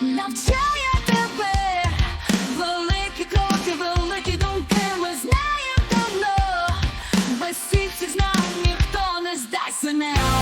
навчає тебе, великі кроки, великі думки, ми знаємо давно, без всіх ніхто не здасть мене.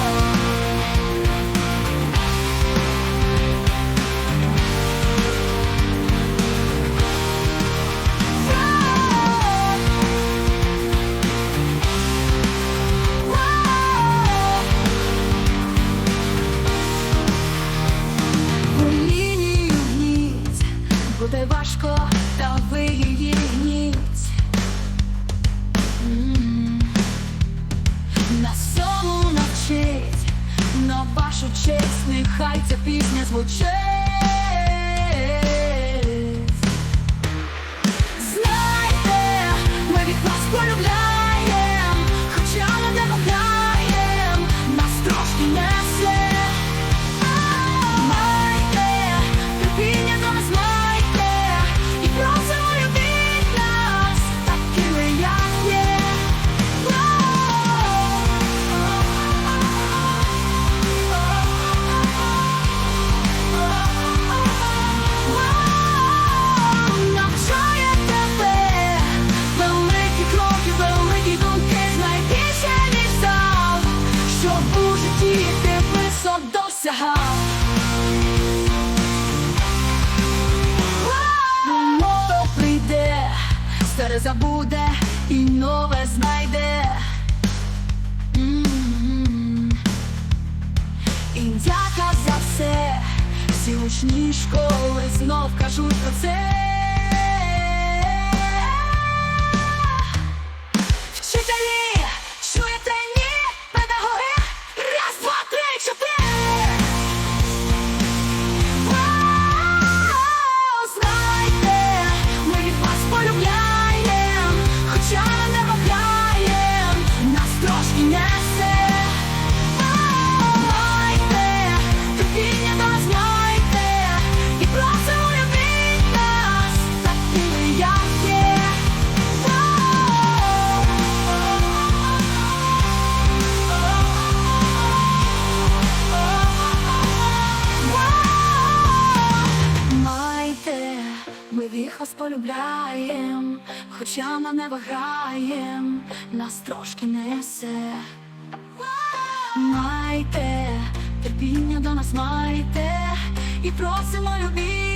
Вашу честь, нехай ця пісня звучить. Забуде і нове знайде. М. І дяка за все, всі учні школи знов кажуть про це. Вас полюбляєм, хоча ми не вагаєм, нас трошки несе. Майте, терпіння до нас майте, і просимо любіть